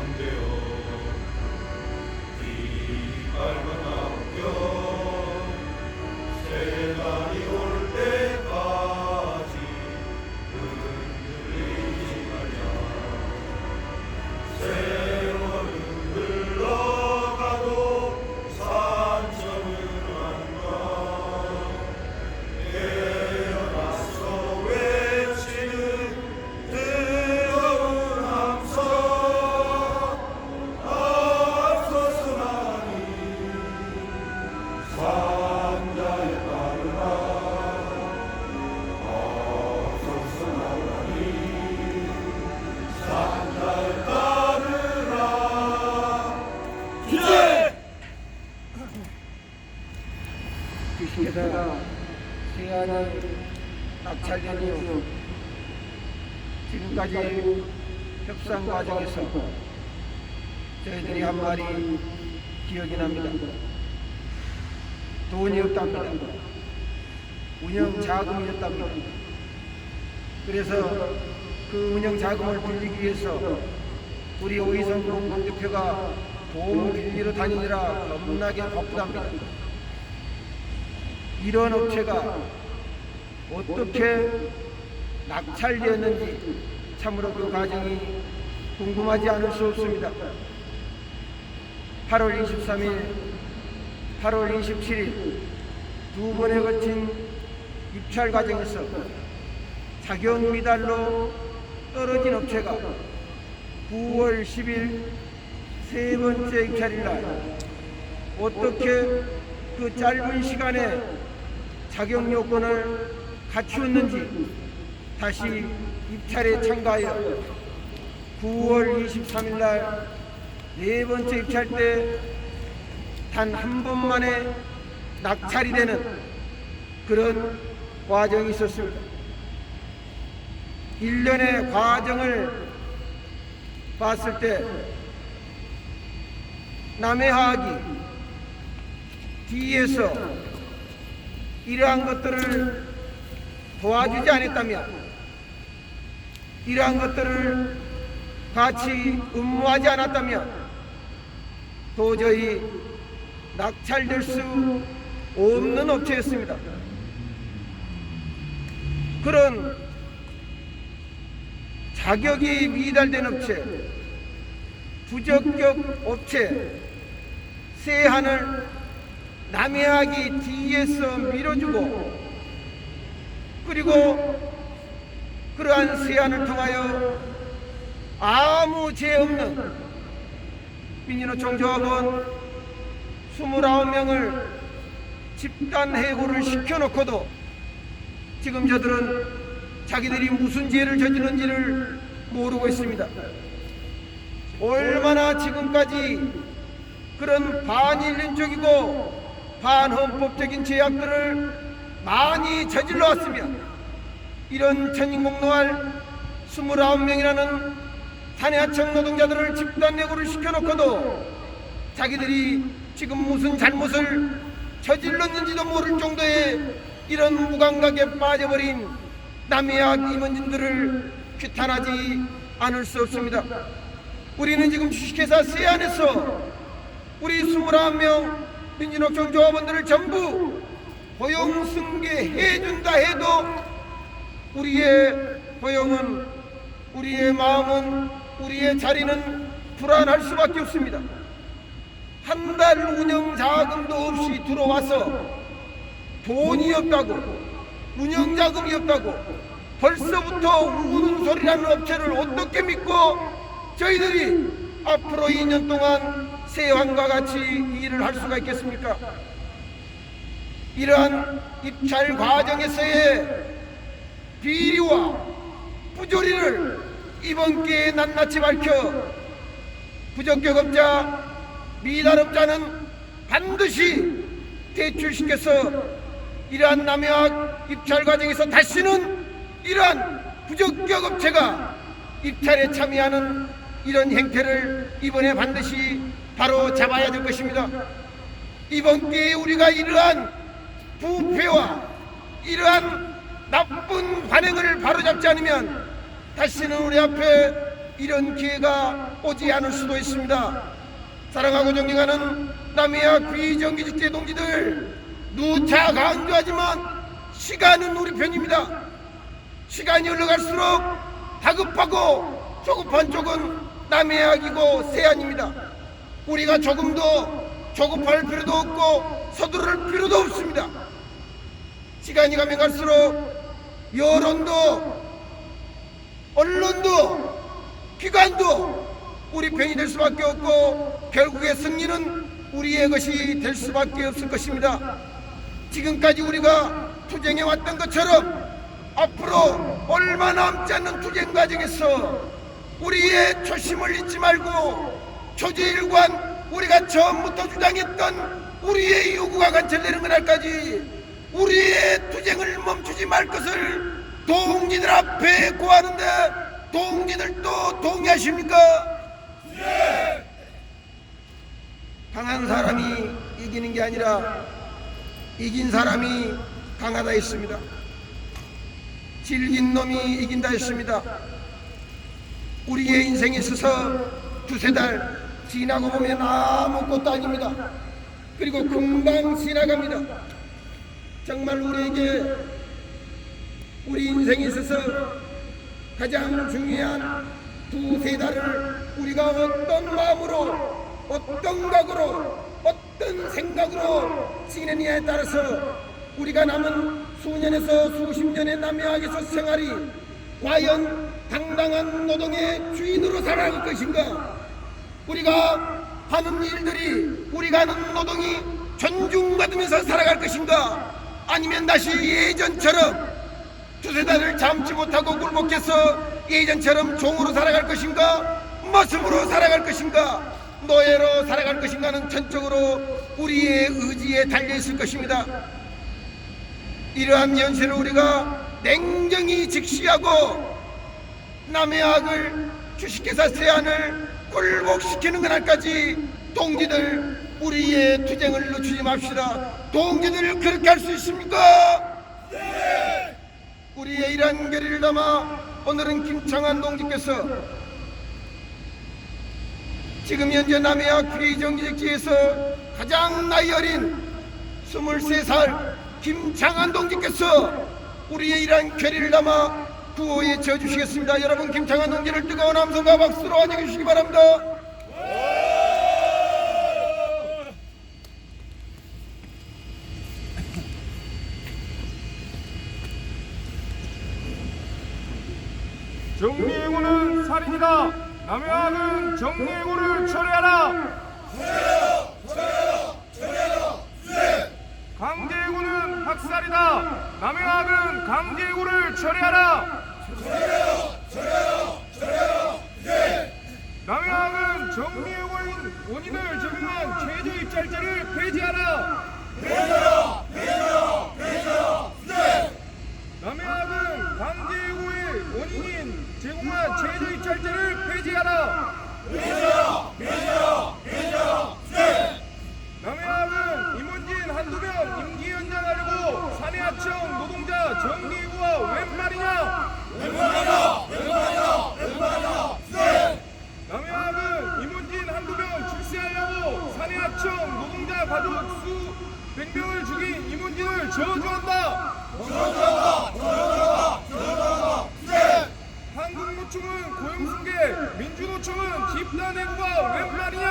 안 돼요. 낙찰된 이후 지금까지 협상 과정에서 저희들이 한 말이 기억이 납니다. 돈이 없답니다. 운영 자금이 없답니다. 그래서 그 운영 자금을 빌리기 위해서 우리 오이성 공동대표가 도움을 빌리러 다니느라 겁나게 바쁘답니다. 이런 업체가 어떻게 낙찰되었는지 참으로 그 과정이 궁금하지 않을 수 없습니다. 8월 23일, 8월 27일 두 번에 걸친 입찰 과정에서 자격 미달로 떨어진 업체가 9월 10일 세 번째 입찰일 날 어떻게 그 짧은 시간에 자격 요건을 갖추었는지 다시 입찰에 참가하여 9월 23일 날 네 번째 입찰 때 단 한 번만에 낙찰이 되는 그런 과정이 있었습니다. 1년의 과정을 봤을 때 남해하기 뒤에서 이러한 것들을 도와주지 않았다면 이러한 것들을 같이 근무하지 않았다면 도저히 낙찰될 수 없는 업체였습니다. 그런 자격이 미달된 업체, 부적격 업체, 세한을 남해하기 뒤에서 밀어주고 그리고 그러한 세안을 통하여 아무 죄 없는 민주노총 조합원 29명을 집단 해고를 시켜놓고도 지금 저들은 자기들이 무슨 죄를 저질렀는지를 모르고 있습니다. 얼마나 지금까지 그런 반인륜적이고 반헌법적인 제약들을 많이 저질러 왔으면 이런 천인공노할 29명이라는 산해하청 노동자들을 집단 내고를 시켜놓고도 자기들이 지금 무슨 잘못을 저질렀는지도 모를 정도의 이런 무감각에 빠져버린 남해학 임원진들을 규탄하지 않을 수 없습니다. 우리는 지금 주식회사 세안에서 우리 21명 민주노총 조합원들을 전부 고용 승계해 준다 해도 우리의 고용은 우리의 마음은 우리의 자리는 불안할 수밖에 없습니다. 한 달 운영 자금도 없이 들어와서 돈이 없다고 운영 자금이 없다고 벌써부터 우는 소리라는 업체를 어떻게 믿고 저희들이 앞으로 2년 동안 세환과 같이 일을 할 수가 있겠습니까? 이러한 입찰 과정에서의 비리와 부조리를 이번 기회에 낱낱이 밝혀 부적격업자, 미달업자는 반드시 대출시켜서 이러한 남해학 입찰 과정에서 다시는 이러한 부적격업체가 입찰에 참여하는 이런 행태를 이번에 반드시 바로 잡아야 될 것입니다. 이번 기회에 우리가 이러한 부패와 이러한 나쁜 관행을 바로잡지 않으면 다시는 우리 앞에 이런 기회가 오지 않을 수도 있습니다. 사랑하고 존경하는 남해와 비정규직제 동지들 누차 강조하지만 시간은 우리 편입니다. 시간이 흘러갈수록 다급하고 조급한 쪽은 남해학이고 세안입니다. 우리가 조금 더 조급할 필요도 없고 서두를 필요도 없습니다. 시간이 가면 갈수록 여론도 언론도 기관도 우리 편이 될 수밖에 없고 결국의 승리는 우리의 것이 될 수밖에 없을 것입니다. 지금까지 우리가 투쟁해 왔던 것처럼 앞으로 얼마 남지 않는 투쟁 과정에서 우리의 초심을 잊지 말고 조직일관 우리가 처음부터 주장했던 우리의 요구가 관철되는 그날까지 우리의 투쟁을 멈추지 말 것을 동지들 앞에 고하는데 동지들도 동의하십니까? 강한 사람이 이기는 게 아니라 이긴 사람이 강하다 했습니다. 질긴 놈이 이긴다 했습니다. 우리의 인생에 있어서 두세 달 지나고 보면 아무것도 아닙니다. 그리고 금방 지나갑니다. 정말 우리에게 우리 인생에 있어서 가장 중요한 두세 달을 우리가 어떤 마음으로 어떤 각오로 어떤 생각으로 지내느냐에 따라서 우리가 남은 수년에서 수십 년의 남해학에서 생활이 과연 당당한 노동의 주인으로 살아갈 것인가? 우리가 하는 일들이 우리가 하는 노동이 존중받으면서 살아갈 것인가? 아니면 다시 예전처럼 두세 달을 참지 못하고 굴복해서 예전처럼 종으로 살아갈 것인가? 모습으로 살아갈 것인가? 노예로 살아갈 것인가는 전적으로 우리의 의지에 달려 있을 것입니다. 이러한 현실을 우리가 냉정히 직시하고 남의 악을 주식회사 세안을 굴복시키는 그날까지 동지들 우리의 투쟁을 늦추지 맙시다. 동지들 그렇게 할 수 있습니까? 우리의 이러한 결의를 담아 오늘은 김창환 동지께서 지금 현재 남해학 피정기직지에서 가장 나이 어린 23살 김창환 동지께서 우리의 이러한 결의를 담아 구호에 쳐주시겠습니다. 여러분 김창환 동지를 뜨거운 함성과 박수로 환영해 주시기 바랍니다. 정리해고는 살인이다. 남해학은 정리해고를 철회하라. 강제해고는 학살이다. 남해학은 강제해고를 철회하라. 남해학은 정리해고인 원인을 제공한 최저 입찰제를 폐지하라. 남해학은 강제해고의 원인인 제공한 최저 입찰제를 폐지하라. 남해학은 임원진 한두 명 임기 연장하려고 사내하청 노동자 정리해고가 웬 말이냐? 남해학은 임원진 한두 명 출세 사내하청 노동자 가족 수 100명을 죽인 임원진을 저주한다. 한국노총은 고용승계, 민주노총은 집단해고가 웬 말이냐?